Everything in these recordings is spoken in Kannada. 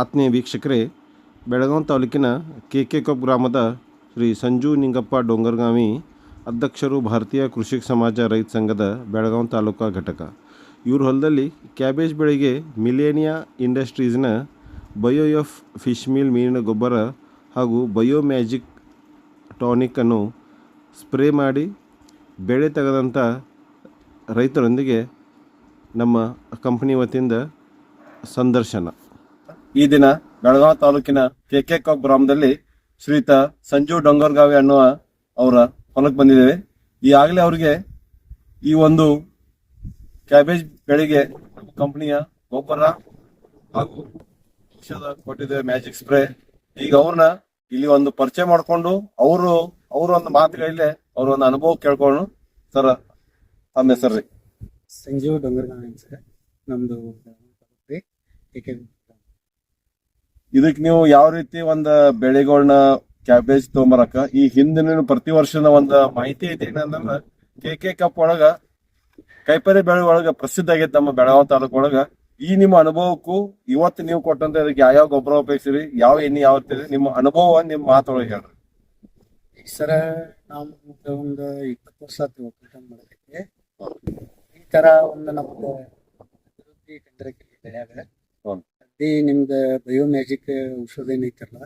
ಆತ್ಮೀಯ ವೀಕ್ಷಕರೇ ಬೆಳಗಾವಿ ತಾಲೂಕಿನ ಕೆ ಕೆ ಕಪ್ ಗ್ರಾಮದ ಶ್ರೀ ಸಂಜು ನಿಂಗಪ್ಪ ಡೊಂಗರ್ಗಾಮಿ ಅಧ್ಯಕ್ಷರು ಭಾರತೀಯ ಕೃಷಿ ಸಮಾಜ ರೈತ ಸಂಘದ ಬೆಳಗಾವಿ ತಾಲೂಕಾ ಘಟಕ. ಇವ್ರ ಹೊಲದಲ್ಲಿ ಕ್ಯಾಬೇಜ್ ಬೆಳೆಗೆ ಮಿಲೇನಿಯಾ ಇಂಡಸ್ಟ್ರೀಸ್ನ ಬಯೋ ಎಫ್ ಫಿಶ್ ಮೀಲ್ ಮೀನಿನ ಗೊಬ್ಬರ ಹಾಗೂ ಬಯೋ ಮ್ಯಾಜಿಕ್ ಟಾನಿಕನ್ನು ಸ್ಪ್ರೇ ಮಾಡಿ ಬೆಳೆ ತೆಗೆದಂಥ ರೈತರೊಂದಿಗೆ ನಮ್ಮ ಕಂಪನಿ ವತಿಯಿಂದ ಸಂದರ್ಶನ. ಈ ದಿನ ಬೆಳಗಾವಿ ತಾಲೂಕಿನ ಕೆ ಕೆ ಕಾಕ್ ಗ್ರಾಮದಲ್ಲಿ ಶ್ರೀತ ಸಂಜು ಡೊಂಗರ್ಗಾವಿ ಅನ್ನುವ ಅವರ ಹೊಲಕ್ಕೆ ಬಂದಿದ್ದೇವೆ. ಈಗಾಗಲೇ ಅವರಿಗೆ ಈ ಒಂದು ಕ್ಯಾಬೇಜ್ ಬೆಳೆಗೆ ಕಂಪನಿಯ ಗೊಬ್ಬರ ಹಾಗೂ ಔಷಧ ಕೊಟ್ಟಿದ್ದೇವೆ ಮ್ಯಾಜಿಕ್ ಸ್ಪ್ರೇ. ಈಗ ಅವ್ರನ್ನ ಇಲ್ಲಿ ಒಂದು ಪರಿಚಯ ಮಾಡಿಕೊಂಡು ಅವರು, ಅವ್ರ ಒಂದು ಮಾತುಗಳಲ್ಲೇ ಅವ್ರ ಒಂದು ಅನುಭವ ಕೇಳ್ಕೊಂಡು ಸರ್, ತಮ್ಮ ಹೆಸರು ರೀ. ಸಂಜೀವ್ ಡೊಂಗರ್ಗಾವಿ ಸರ್. ಏಕೆ ಇದಕ್ ನೀವು ಯಾವ ರೀತಿ ಒಂದ್ ಬೆಳೆಗಳನ್ನ ಕ್ಯಾಬೇಜ್ ತೊಗೊಂಬರಕ ಈ ಹಿಂದಿನ ಪ್ರತಿ ವರ್ಷದ ಒಂದ್ ಮಾಹಿತಿ ಐತಿ ಏನಂದ್ರ ಕೆ ಕೆ ಕಪ್ ಒಳಗ ಕೈಪರಿ ಬೆಳೆ ಒಳಗ ಪ್ರಸಿದ್ಧ ಆಗೈತೆ ನಮ್ಮ ಬೆಳಗಾವ್ ತಾಲೂಕು ಒಳಗ. ಈ ನಿಮ್ಮ ಅನುಭವಕ್ಕೂ ಇವತ್ತು ನೀವು ಕೊಟ್ಟಂತ ಇದಕ್ಕೆ ಯಾವ ಯಾವ ಗೊಬ್ಬರ ಉಪಯೋಗಿಸಿರಿ ಯಾವ ಎಣ್ಣೆ ಯಾವ ನಿಮ್ಮ ಅನುಭವ ನಿಮ್ಮ ಮಾತೊಳಗೆ ಹೇಳ್ರಿ. ಸರ ನಾವು ಒಂದು ಇಪ್ಪತ್ತು ವರ್ಷ ಆತು ಒಕ್ಕಲ್ತನ ಈ ತರ ಒಂದು ನಮ್ದು ಅಭಿವೃದ್ಧಿ ಕಂಡ್ರಕ್ಕೆ ಬೆಳ್ಯಾಗ. ಹ್ಮ್. ನಿಮ್ದು ಬಯೋ ಮ್ಯಾಜಿಕ್ ಔಷಧ ಏನೈತಲ್ಲ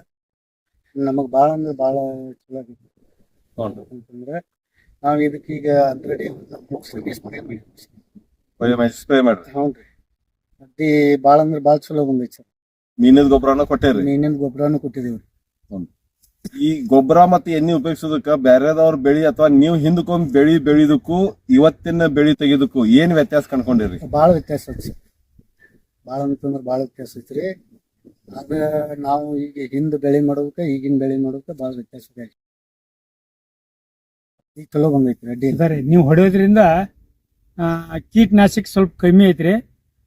ನಮಗ್ ಬಾಳ ಅಂದ್ರೆ ಬಾಳ ಚಲೋ ಆಗೈತಿ. ಅಂತಂದ್ರ ನಾವ್ ಇದಕ್ಕೆ ಈಗ ಸರಿ ಸ್ಪ್ರೇ ಮಾಡಿದ್ವಿ ಸ್ಪ್ರೇ ಮಾಡ್ರಿ. ಅದೇ ಬಾಳ ಅಂದ್ರೆ ಬಾಳ ಚಲೋ ಬಂದೈತಿ ಸರ್. ಮೀನಿನ ಗೊಬ್ಬರನ ಕೊಟ್ಟೇರಿ? ಮೀನಿನ ಗೊಬ್ಬರನು ಕೊಟ್ಟಿದೀವ್ರಿ ಈ ಗೊಬ್ಬರ ಮತ್ತೆ ಎಣ್ಣೆ ಉಪಯೋಗಿಸೋದಕ್ಕ ಬೇರೆದವ್ರ ಬೆಳಿ ಅಥವಾ ನೀವು ಹಿಂದಕ್ಕೊಂದ್ ಬೆಳಿ ಬೆಳಿದಕ್ಕೂ ಇವತ್ತಿನ ಬೆಳಿ ತೆಗೆದಕ್ಕೂ ಏನ್ ವ್ಯತ್ಯಾಸ ಕಂಡ್ಕೊಂಡಿರಿ? ಬಹಳ ವ್ಯತ್ಯಾಸ ಐತಿ ಸರ್. ಭಾಳ ಅಂತಂದ್ರೆ ಭಾಳ ವ್ಯತ್ಯಾಸ ಐತ್ರಿ ಅದ ನಾವು ಈಗ ಹಿಂದ್ ಬೆಳೆ ಮಾಡೋದಕ್ಕೆ ಈಗಿನ ಬೆಳೆ ಮಾಡೋದಕ್ಕೆ ಭಾಳ ವ್ಯತ್ಯಾಸ ಇದೆ. ಈಗ ಚಲೋ ಬಂದೈತ್ರಿ ಅಡ್ಡಿ ಸರಿ ನೀವು ಹೊಡೆಯೋದ್ರಿಂದ ಆ, ಕೀಟನಾಶಕ ಸ್ವಲ್ಪ ಕಮ್ಮಿ ಐತ್ರಿ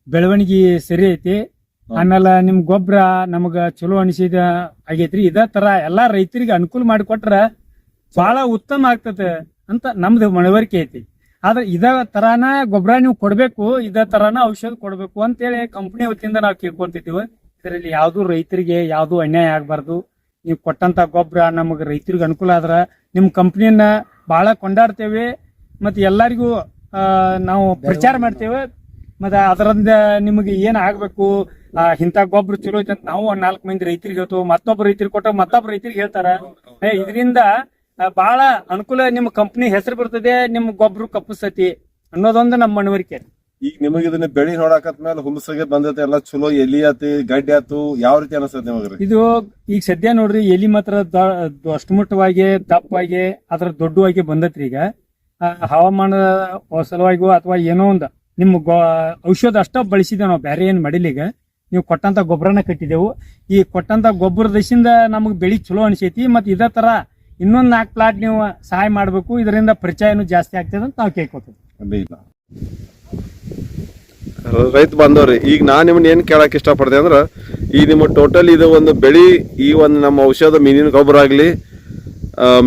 ಬೆಳವಣಿಗೆ ಸರಿ ಐತಿ. ಆಮೇಲೆ ನಿಮ್ ಗೊಬ್ಬರ ನಮಗ ಚಲೋ ಅನಿಸಿದ ಆಗೈತ್ರಿ ಇದ ತರ ಎಲ್ಲಾ ರೈತರಿಗೆ ಅನುಕೂಲ ಮಾಡಿಕೊಟ್ರ ಬಹಳ ಉತ್ತಮ ಆಗ್ತದೆ ಅಂತ ನಮ್ದು ಮನವರಿಕೆ ಐತಿ. ಆದ್ರೆ ಇದ ತರಾನ ಗೊಬ್ಬರ ನೀವು ಕೊಡ್ಬೇಕು, ಇದ ತರಾನ ಔಷಧ ಕೊಡ್ಬೇಕು ಅಂತೇಳಿ ಕಂಪನಿ ವತಿಯಿಂದ ನಾವು ಕೇಳ್ಕೊಂತಿದ್ದೀವಿ. ಇದರಲ್ಲಿ ಯಾವ್ದು ರೈತರಿಗೆ ಯಾವ್ದು ಅನ್ಯಾಯ ಆಗ್ಬಾರ್ದು. ನೀವು ಕೊಟ್ಟಂತ ಗೊಬ್ಬರ ನಮಗ್ ರೈತರಿಗೆ ಅನುಕೂಲ ಆದ್ರ ನಿಮ್ ಕಂಪ್ನಿಯನ್ನ ಬಹಳ ಕೊಂಡಾಡ್ತೇವೆ. ಮತ್ತೆ ಎಲ್ಲರಿಗೂ ನಾವು ಪ್ರಚಾರ ಮಾಡ್ತೇವೆ. ಮತ್ತೆ ಅದರಿಂದ ನಿಮಗೆ ಏನ್ ಆಗ್ಬೇಕು ಇಂಥ ಗೊಬ್ಬರ ಚಲೋ ಐತೆ ಅಂತ ನಾವು ನಾಲ್ಕು ಮಂದಿ ರೈತರಿಗೆ ಹೇಳ್ತೇವೆ. ಮತ್ತೊಬ್ಬ ರೈತರಿಗೆ ಕೊಟ್ಟ ಮತ್ತೊಬ್ಬ ರೈತರಿಗೆ ಹೇಳ್ತಾರ. ಇದರಿಂದ ಬಹಳ ಅನುಕೂಲ ನಿಮ್ಮ ಕಂಪ್ನಿ ಹೆಸರು ಬರ್ತದೆ ನಿಮ್ಮ ಗೊಬ್ಬರ ಕಪ್ಪಿಸ್ತತಿ ಅನ್ನೋದೊಂದು ನಮ್ಮ ಮನವರಿಕೆ. ಈಗ ನಿಮಗೆ ಇದನ್ನ ಬೆಳಿ ನೋಡಾಕತ್ ಮೇಲೆ ಹುಲ್ಸಗೆ ಬಂದೈತೆ ಎಲ್ಲ ಚಲೋ ಎಲಿ ಆತಿ ಗಡ್ಡೆ ಆತು ಯಾವ ರೀತಿ ಅನಿಸ್ತದೆ ನಿಮಗ್ರಿ? ಇದು ಈಗ ಸದ್ಯ ನೋಡ್ರಿ ಎಲಿ ಮಾತ್ರ ಅಷ್ಟುಮಟ್ಟವಾಗಿ ದಪ್ಪವಾಗಿ ಅದ್ರ ದೊಡ್ಡವಾಗಿ ಬಂದತ್ರಿ ಈಗ. ಹವಾಮಾನ ಸಲುವಾಗಿಯೋ ಅಥವಾ ಏನೋ ಒಂದು ನಿಮ್ಮ ಗೊ ಔಷಧ ಅಷ್ಟ ಬಳಸಿದೇವೆ ನಾವು ಬೇರೆ ಏನು ಮಾಡಿಲ್ಲ ಈಗ. ನೀವು ಕೊಟ್ಟಂತ ಗೊಬ್ಬರನ ಕಟ್ಟಿದೆವು. ಈ ಕೊಟ್ಟಂತ ಗೊಬ್ಬರದಶಿಂದ ನಮಗೆ ಬೆಳಿ ಚಲೋ ಅನಿಸೈತಿ ಮತ್ತೆ ಇದೇ ತರ ಇನ್ನೊಂದ್ ನಾಲ್ಕು ಪ್ಲಾಟ್ ನೀವು ಸಹಾಯ ಮಾಡಬೇಕು. ಇದರಿಂದ ಪರಿಚಯನೂ ಜಾಸ್ತಿ ಆಗ್ತದೆ ಅಂತ ನಾವು ಕೇಳ್ಕೊತೀವಿ. ರೈತ ಬಂದವ್ರಿ ಈಗ ನಾ ನಿಮ್ಮನ್ನ ಏನು ಕೇಳಕ್ಕೆ ಇಷ್ಟಪಡ್ತೆ ಅಂದ್ರೆ ಈ ನಿಮ್ಮ ಟೋಟಲ್ ಇದು ಒಂದು ಬೆಳಿ ಈ ಒಂದು ನಮ್ಮ ಔಷಧ ಮೀನಿನ ಗೊಬ್ಬರ ಆಗಲಿ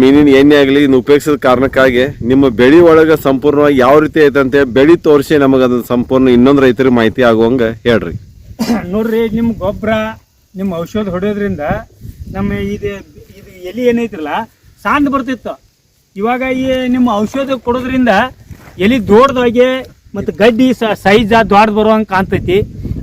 ಮೀನಿನ ಎಣ್ಣೆ ಆಗಲಿ ಇನ್ನು ಉಪಯೋಗಿಸಿದ ಕಾರಣಕ್ಕಾಗಿ ನಿಮ್ಮ ಬೆಳಿ ಒಳಗ ಸಂಪೂರ್ಣವಾಗಿ ಯಾವ ರೀತಿ ಐತಂತೆ ಬೆಳಿ ತೋರಿಸಿ ನಮಗೆ ಅದನ್ನು ಸಂಪೂರ್ಣ ಇನ್ನೊಂದು ರೈತರಿಗೆ ಮಾಹಿತಿ ಆಗುವಂಗ ಹೇಳ್ರಿ. ನೋಡ್ರಿ ನಿಮ್ಮ ಗೊಬ್ಬರ ನಿಮ್ಮ ಔಷಧ ಹೊಡೆಯೋದ್ರಿಂದ ನಮ್ಮ ಇದು ಇದು ಎಲೆ ಏನೈತ್ರಲ್ಲ ಸಾಂದ್ ಬರ್ತಿತ್ತು. ಇವಾಗ ಈ ನಿಮ್ಮ ಔಷಧ ಕೊಡೋದ್ರಿಂದ ಎಲಿ ದೊಡ್ಡದಾಗಿ ಮತ್ತು ಗಡ್ಡಿ ಸೈಜ್ ದೊಡ್ಡ ಬರುವಂಗೆ ಕಾಣ್ತೈತಿ.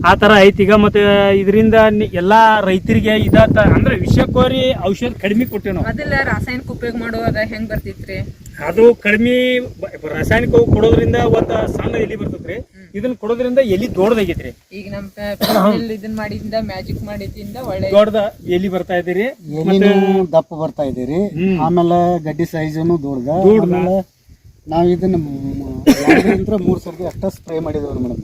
ಆ ಥರ ಐತಿ. ಈಗ ಮತ್ತು ಇದರಿಂದ ಎಲ್ಲ ರೈತರಿಗೆ ಇದಾತ ಅಂದ್ರೆ ವಿಷಕೋರಿ ಔಷಧ ಕಡಿಮೆ ಕೊಟ್ಟೇವಿ ನಾವು ಅದೆಲ್ಲ ರಾಸಾಯನಿಕ ಉಪಯೋಗ ಮಾಡುವುದು ಹೆಂಗೆ ಬರ್ತಿತ್ತು ರೀ ಅದು ಕಡಿಮೆ ರಾಸಾಯನಿಕ ಕೊಡೋದ್ರಿಂದ ಒಂದು ಸಣ್ಣ ಎಲಿ ಬರ್ತೈತ್ರಿ. ಇದನ್ನ ಕೊಡೋದ್ರಿಂದ ಎಲಿ ದೊಡ್ಡದಾಗೈತ್ರಿ. ಈಗ ನಮ್ ಇದನ್ ಮಾಡಿದಿಂದ ಮ್ಯಾಜಿಕ್ ಮಾಡಿದಿಂದ ಒಳ್ಳೆ ದೊಡ್ಡದ ಎಲಿ ಬರ್ತಾ ಇದೀರಿ. ಎಲಿನೂ ದಪ್ಪ ಬರ್ತಾ ಇದೀರಿ. ಆಮೇಲೆ ಗಡ್ಡಿ ಸೈಜ್ ದೊಡ್ಡದ. ನಾವ್ ಇದನ್ನ ಎರಡರಿಂದ ಮೂರ್ ಸರ್ತಿ ಅಷ್ಟ ಸ್ಪ್ರೇ ಮಾಡಿದೇವ್ರಿ ಮೇಡಮ್.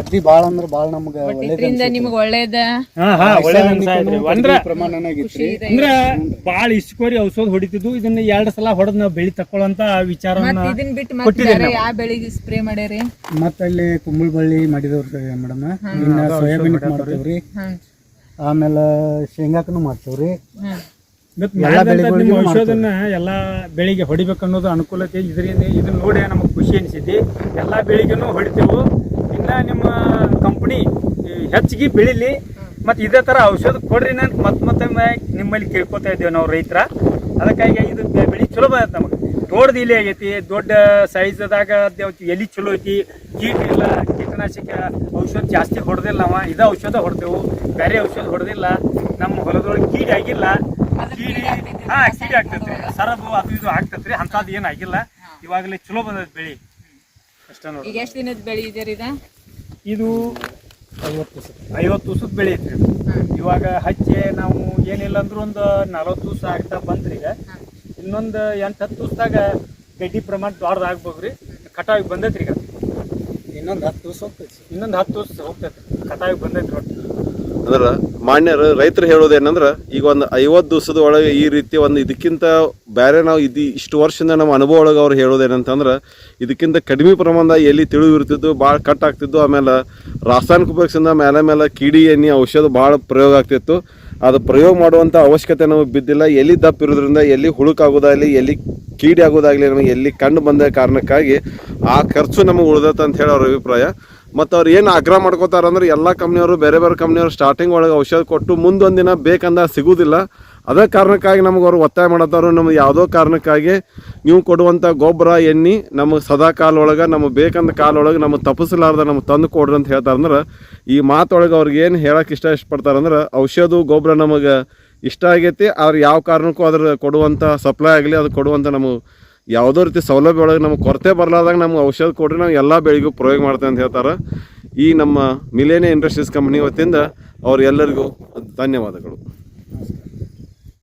ಅಗ್ದಿ ಬಾಳ ಅಂದ್ರ ಬಾಳ ನಮ್ಗ ಇದ್ರಿಂದ ನಿಮಗ್ ಒಳ್ಳೇದ? ಹಾ ಹಾ ಒಳ್ಳೆ ಅನ್ಸಾಯ್ತ್ರಿ ಅಂದ್ರ ಪ್ರಮಾಣನಾಗಿತ್ರಿ ಇದೆ. ಅಂದ್ರ ಬಾಳ ಇಸ್ಕೋರಿ ಔಷಧ ಹೊಡಿತಿದ್ವು. ಇದನ್ನ ಎರಡ್ ಸಲ ಹೊಡೆದ್ ನಾವ್ ಬೆಳಿ ತಕೊಳ್ಳಂತ ವಿಚಾರ ಇದನ್ನ ಇದನ್ ಬಿಟ್ಟು ಮತ್ತೆ ಬೇರೆ ಯಾವ ಬೆಳಿಗ್ಗೆ ಸ್ಪ್ರೇ ಮಾಡ್ಯಾರಿ? ಮತ್ತ ಅಲ್ಲಿ ಕುಂಬಳ ಬಳ್ಳಿ ಮಾಡಿದವ್ರಿ ಮೇಡಮ್. ಇನ್ನ ಸೋಯಾಬೀನ್ ಮಾಡ್ತೇವ್ರಿ. ಆಮೇಲೆ ಶೇಂಗಾಕನು ಮಾಡ್ತೇವ್ರಿ. ಎಲ್ಲಾ ಬೆಳೆಗಳಿಗೂ ಔಷಧನ್ನ ಎಲ್ಲಾ ಬೆಳಿಗ್ಗೆ ಹೊಡಿಬೇಕು ಅನ್ನೋದು ಅನುಕೂಲತೆ ಇದರಿಂದ ಇದನ್ನ ನೋಡಿ ನಮಗೆ ಖುಷಿ ಅನಿಸಿದೆ ಎಲ್ಲಾ ಬೆಳಿಗ್ಗೆನು ಹೊಡಿತೇವು. ಇನ್ನ ನಿಮ್ಮ ಕಂಪನಿ ಹೆಚ್ಚಿಗೆ ಬೆಳಿಲಿ. ಮತ್ತೆ ಇದೇ ತರ ಔಷಧ ಕೊಡ್ರಿ ಅಂತ ಮತ್ತೆ ಮತ್ತೊಮ್ಮೆ ನಿಮ್ಮಲ್ಲಿ ಕೇಳ್ಕೊತಾ ಇದ್ದೇವೆ ನಾವು ರೈತರ. ಅದಕ್ಕಾಗಿ ಇದು ಬೆಳಿ ಚಲೋ ಬಂದೈತೆ ನಮಗೆ. ದೊಡ್ಡ ಇಲಿ ಆಗೈತಿ ದೊಡ್ಡ ಸೈಜ್ದಾಗ ಎಲ್ಲಿ ಚಲೋ ಐತಿ. ಕೀಟ ಇಲ್ಲ ಕೀಟನಾಶಕ ಔಷಧ ಜಾಸ್ತಿ ಹೊಡೆದಿಲ್ಲ ನಾವ. ಇದ ಔಷಧ ಹೊಡೆದೆವು ಬೇರೆ ಔಷಧ ಹೊಡೆದಿಲ್ಲ. ನಮ್ಮ ಹೊಲದೊಳಗೆ ಕೀಟ ಆಗಿಲ್ಲ. ಕೀಡಿ ಹಾ ಕೀಡಿ ಆಗ್ತೈತ್ರಿ. ಸರಬು ಅದು ಇದು ಆಗ್ತೈತ್ರಿ. ಅಂತದ್ ಏನ್ ಆಗಿಲ್ಲ. ಇವಾಗಲೇ ಚಲೋ ಬಂದೈತಿ ಬೆಳಿ. ಅಷ್ಟ ನೋಡಿ ಈಗ ಎಷ್ಟು ದಿನದ ಬೆಳಿ ಇದೀರಿ ಇದು? ಇದು ಐವತ್ತು ದಿವಸದ ಬೆಳೆ ಐತ್ರಿ ಇದು. ಇವಾಗ ಹಚ್ಚೆ ನಾವು ಏನಿಲ್ಲ ಅಂದ್ರೂ ಒಂದು ನಲವತ್ತು ದಿವಸ ಆಗ್ತಾ ಬಂದ್ರಿ ಈಗ. ಇನ್ನೊಂದು ಎಂಟು ಹತ್ತು ದಿವಸದಾಗ ಗಡ್ಡಿ ಪ್ರಮಾಣ ದೊಡ್ಡದು ಆಗ್ಬೋದ್ರಿ. ಕಟಾವಿಗೆ ಬಂದೈತ್ರಿ ಈಗ. ಇನ್ನೊಂದು ಹತ್ತು ದಿವಸ ಹೋಗ್ತೈತಿ ಇನ್ನೊಂದು ಹತ್ತು ದಿವಸ ಹೋಗ್ತೈತಿ ಕಟಾವಿಗೆ ಬಂದೈತ್ರಿ ಒಟ್ಟು. ಅಂದ್ರೆ ಮಾನ್ಯರು, ರೈತರು ಹೇಳೋದೇನಂದ್ರೆ ಈಗ ಒಂದು ಐವತ್ತು ದಿವಸದ ಒಳಗೆ ಈ ರೀತಿ ಒಂದು ಇದಕ್ಕಿಂತ ಬೇರೆ ನಾವು ಇದು ಇಷ್ಟು ವರ್ಷದಿಂದ ನಮ್ಮ ಅನುಭವ ಒಳಗೆ ಅವ್ರು ಹೇಳೋದೇನಂತಂದ್ರೆ ಇದಕ್ಕಿಂತ ಕಡಿಮೆ ಪ್ರಮಾಣದ ಎಲ್ಲಿ ತಿಳಿವು ಇರ್ತಿದ್ದು ಭಾಳ ಕಟ್ ಆಗ್ತಿದ್ದು ಆಮೇಲೆ ರಾಸಾಯನಿಕ ಉಪಯೋಗಿಸಿದ ಮೇಲೆ ಮೇಲೆ ಕಿಡಿ, ಎಣ್ಣೆ, ಔಷಧ ಭಾಳ ಪ್ರಯೋಗ ಆಗ್ತಿತ್ತು. ಅದು ಪ್ರಯೋಗ ಮಾಡುವಂಥ ಅವಶ್ಯಕತೆ ನಮಗೆ ಬಿದ್ದಿಲ್ಲ. ಎಲ್ಲಿ ದಪ್ಪ ಇರೋದ್ರಿಂದ ಎಲ್ಲಿ ಹುಳುಕಾಗೋದಾಗಲಿ ಎಲ್ಲಿ ಕೀಡಿ ಆಗೋದಾಗಲಿ ನಮಗೆ ಎಲ್ಲಿ ಕಂಡು ಬಂದ ಕಾರಣಕ್ಕಾಗಿ ಆ ಖರ್ಚು ನಮಗೆ ಉಳ್ದೈತೆ ಅಂತ ಹೇಳಿ ಅವ್ರ ಅಭಿಪ್ರಾಯ. ಮತ್ತು ಅವ್ರು ಏನು ಆಗ್ರಹ ಮಾಡ್ಕೋತಾರಂದ್ರೆ ಎಲ್ಲ ಕಂಪ್ನಿಯವರು ಬೇರೆ ಬೇರೆ ಕಂಪ್ನಿಯವರು ಸ್ಟಾರ್ಟಿಂಗ್ ಒಳಗೆ ಔಷಧ ಕೊಟ್ಟು ಮುಂದೊಂದು ದಿನ ಬೇಕಂದ ಸಿಗುವುದಿಲ್ಲ ಅದೇ ಕಾರಣಕ್ಕಾಗಿ ನಮಗೆ ಅವ್ರು ಒತ್ತಾಯ ಮಾಡತ್ತಾರು, ನಮ್ಗೆ ಯಾವುದೋ ಕಾರಣಕ್ಕಾಗಿ ನೀವು ಕೊಡುವಂಥ ಗೊಬ್ಬರ, ಎಣ್ಣೆ ನಮಗೆ ಸದಾ ಕಾಲೊಳಗೆ, ನಮಗೆ ಬೇಕಂದ ಕಾಲೊಳಗೆ ನಮಗೆ ತಪ್ಪಿಸಲಾರ್ದ ನಮಗೆ ತಂದು ಕೊಡ್ರಿ ಅಂತ ಹೇಳ್ತಾರಂದ್ರೆ ಈ ಮಾತೊಳಗೆ ಅವ್ರಿಗೆ ಏನು ಹೇಳಕ್ಕೆ ಇಷ್ಟ ಇಷ್ಟಪಡ್ತಾರಂದ್ರೆ ಔಷಧ, ಗೊಬ್ಬರ ನಮಗೆ ಇಷ್ಟ ಆಗೈತಿ ಅವ್ರು ಯಾವ ಕಾರಣಕ್ಕೂ ಅದ್ರ ಕೊಡುವಂಥ ಸಪ್ಲೈ ಆಗಲಿ, ಅದು ಕೊಡುವಂಥ ನಮಗೆ ಯಾವುದೋ ರೀತಿ ಸೌಲಭ್ಯ ಒಳಗೆ ನಮ್ಗೆ ಕೊರತೆ ಬರಲಾದಾಗ ನಮ್ಗೆ ಔಷಧ ಕೊಡ್ರಿ, ನಾವು ಎಲ್ಲ ಬೆಳೆಗೂ ಪ್ರಯೋಗ ಮಾಡ್ತೇವೆ ಅಂತ ಹೇಳ್ತಾರೆ. ಈ ನಮ್ಮ ಮಿಲೇನಿಯ ಇಂಡಸ್ಟ್ರೀಸ್ ಕಂಪ್ನಿ ವತಿಯಿಂದ ಅವ್ರು ಎಲ್ಲರಿಗೂ ಧನ್ಯವಾದಗಳು.